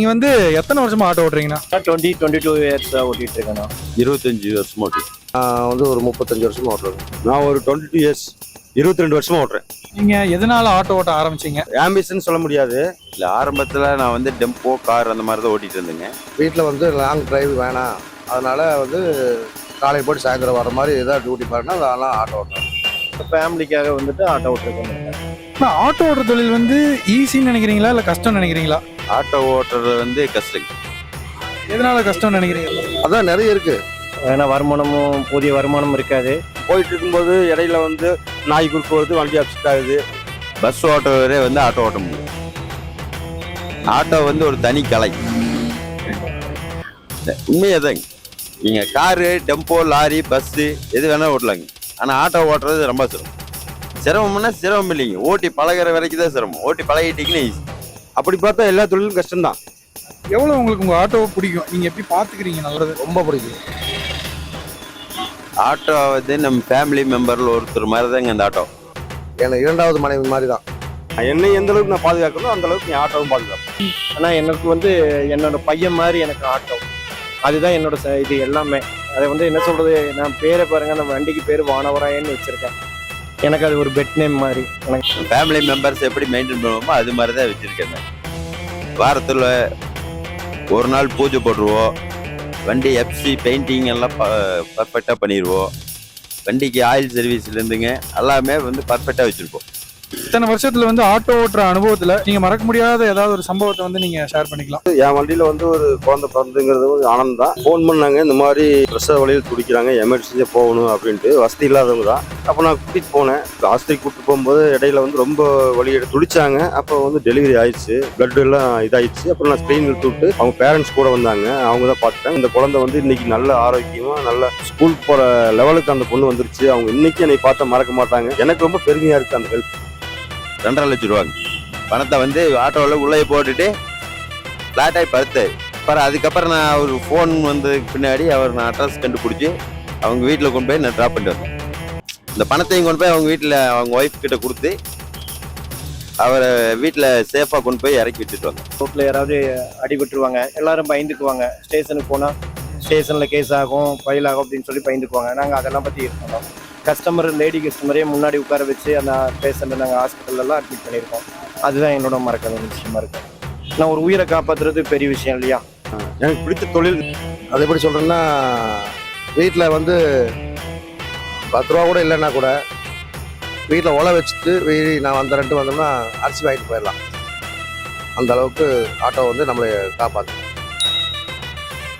நீங்க வந்து எத்தனை வருஷமா ஆட்டோ ஓட்டுறீங்கண்ணா? டுவெண்ட்டி டுவெண்ட்டி டூ இயர்ஸ் ஓட்டிட்டு இருக்கேன் நான் இருபத்தஞ்சி வருஷமா ஓட்டுறேன் நான் வந்து ஒரு முப்பத்தஞ்சு வருஷமா ஓட்டுறேன். நான் ஒரு டுவெண்ட்டி டூ இயர்ஸ் இருபத்தி ரெண்டு வருஷமா ஓட்டுறேன். நீங்க எதனால ஆட்டோ ஓட்ட ஆரம்பிச்சீங்க? ஆம்பிஷன் சொல்ல முடியாது. இல்லை ஆரம்பத்தில் நான் வந்து டெம்போ கார் அந்த மாதிரி தான் ஓட்டிட்டு இருந்தேங்க. வீட்டில் வந்து லாங் டிரைவ் வேணாம். அதனால வந்து காலை போட்டு சாயந்தரம் வர மாதிரி ஏதாவது டியூட்டி பாருன்னா அதெல்லாம் ஆட்டோ ஓட்டுறேன் ஃபேமிலிக்காக வந்துட்டு ஆட்டோ அண்ணா, ஆட்டோ ஓட்டுற தொழில் வந்து ஈஸின்னு நினைக்கிறீங்களா? இல்ல கஷ்டம்னு நினைக்கிறீங்களா? ஆட்டோ ஓட்டுறது வந்து கஷ்டம். எதனால கஷ்டம்னு நினைக்கிறீங்க? அதான் நிறைய இருக்கு. ஏன்னா வருமானமும் போதிய வருமானம் இருக்காது. போயிட்டு இருக்கும்போது இடையில வந்து நாய் குறுக்கு வருது வண்டி அப்செட் ஆகுது. பஸ் ஓட்டுறவரே வந்து ஆட்டோ ஓட்ட முடியும். ஆட்டோ வந்து ஒரு தனி கலை. உண்மையதாங்க நீங்கள் காரு டெம்போ லாரி பஸ்ஸு எது வேணால் ஓட்டலாங்க. ஆனால் ஆட்டோ ஓட்டுறது ரொம்ப சிரமம். சிரமம்னா சிரமம் இல்லைங்க. ஓட்டி பழகுற வரைக்கும் தான் சிரமம். ஓட்டி பழகிட்டீங்கன்னா ஈஸி அப்படி பார்த்தா எல்லா தொழிலும் கஷ்டம்தான். எவ்வளவு உங்களுக்கு உங்க ஆட்டோவை பிடிக்கும்? நீங்க எப்படி பாத்துக்கிறீங்க நல்லது? ரொம்ப பிடிக்கும். ஆட்டோ வந்து நம்ம ஃபேமிலி மெம்பரில் ஒருத்தர் மாதிரி தாங்க இந்த ஆட்டோ. எனக்கு இரண்டாவது மனைவி மாதிரி தான் என்னை எந்த அளவுக்கு நான் பாதுகாக்கணும் அந்த அளவுக்கு என் ஆட்டோவும் பாதுகாப்பேன் ஆனால் எனக்கு வந்து என்னோட பையன் மாதிரி எனக்கு ஆட்டோ. அதுதான் என்னோட இது எல்லாமே. அதை வந்து என்ன சொல்றது நான் பேரை பாருங்க அந்த வண்டிக்கு பேர் வானவராயன்னு வச்சிருக்கேன். எனக்கு அது ஒரு பெட் நேம் மாதிரி. எனக்கு ஃபேமிலி மெம்பர்ஸ் எப்படி மெயின்டைன் பண்ணுவோமோ அது மாதிரி தான் வச்சுருக்கேன் வாரத்தில் ஒரு நாள் பூஜை போட்டுருவோம். வண்டி எஃப்சி பெயிண்டிங் எல்லாம் பர்ஃபெக்டாக பண்ணிடுவோம் வண்டிக்கு ஆயில் சர்வீஸ்லேருந்துங்க எல்லாமே வந்து பர்ஃபெக்டாக வச்சுருப்போம். இத்தனை வருஷத்துல வந்து ஆட்டோ ஓட்டுற அனுபவத்துல நீங்க மறக்க முடியாத ஏதாவது ஒரு சம்பவத்தை வந்து நீங்க ஷேர் பண்ணிக்கலாம். என் வண்டியில வந்து ஒரு குழந்தை பிறந்துங்கிறது ஒரு ஆனந்தம் தான். ஃபோன் பண்ணாங்க இந்த மாதிரி பிரசவ வழியில் துடிக்கிறாங்க எமர்ஜென்சியாக போகணும் அப்படின்ட்டு. வசதி இல்லாதவங்க தான். அப்போ நான் கூட்டிகிட்டு போனேன். ஆஸ்பத்திரி கூட்டிட்டு போகும்போது இடையில வந்து ரொம்ப வழி துடிச்சாங்க. அப்போ வந்து டெலிவரி ஆயிடுச்சு. பிளட் எல்லாம் இதாயிடுச்சு. அப்புறம் நான் ஸ்க்ரீன் இழுத்து விட்டு அவங்க பேரண்ட்ஸ் கூட வந்தாங்க. அவங்க தான் பார்த்துட்டாங்க. இந்த குழந்தை வந்து இன்னைக்கு நல்ல ஆரோக்கியமா நல்ல ஸ்கூல் போற லெவலுக்கு அந்த பொண்ணு வந்துருச்சு. அவங்க இன்னைக்கு என்னை பார்த்தா மறக்க மாட்டாங்க. எனக்கு ரொம்ப பெருமையா இருக்கு அந்த ஹெல்ப் ரெண்டரை லட்சம் ரூபாங்க. பணத்தை வந்து ஆட்டோவில் உள்ளே போட்டுட்டு ஃப்ளாட்டாகி படுத்து. அப்புறம் அதுக்கப்புறம் நான் அவர் ஃபோன் வந்ததுக்கு பின்னாடி அவர் நான் அட்ரஸ் கண்டுபிடிச்சி அவங்க வீட்டில் கொண்டு போய் நான் ட்ராப் பண்ணிட்டு வந்தேன். இந்த பணத்தையும் கொண்டு போய் அவங்க வீட்டில் அவங்க ஒய்ஃப் கிட்ட கொடுத்து அவரை வீட்டில் சேஃபாக கொண்டு போய் இறக்கி விட்டுட்டு வந்தேன். ரோட்டில் யாராவது அடிபட்டுருவாங்க எல்லாரும் பயந்துக்குவாங்க. ஸ்டேஷனுக்கு போனால் ஸ்டேஷனில் கேஸ் ஆகும் ஃபைல் ஆகும் அப்படின்னு சொல்லி பயந்துக்குவாங்க. நாங்கள் அதெல்லாம் பற்றி இருக்கோம். கஸ்டமர் லேடி கஸ்டமரே முன்னாடி உட்கார வச்சு அந்த பேஷண்ட்டை நாங்கள் ஹாஸ்பிட்டல்லாம் அட்மிட் பண்ணியிருக்கோம். அதுதான் என்னோட மறக்காத விஷயமா இருக்கு. நான் ஒரு உயிரை காப்பாற்றுறது பெரிய விஷயம் இல்லையா? எனக்கு பிடித்த தொழில் அது எப்படி சொல்கிறேன்னா வீட்டில் வந்து பத்து ரூபா கூட இல்லைன்னா கூட வீட்டில் உழ வச்சுட்டு வீ நான் வந்த ரெண்டு வந்தோம்னா அரிசி வாங்கிட்டு போயிடலாம். அந்த அளவுக்கு ஆட்டோ வந்து நம்மளை காப்பாற்று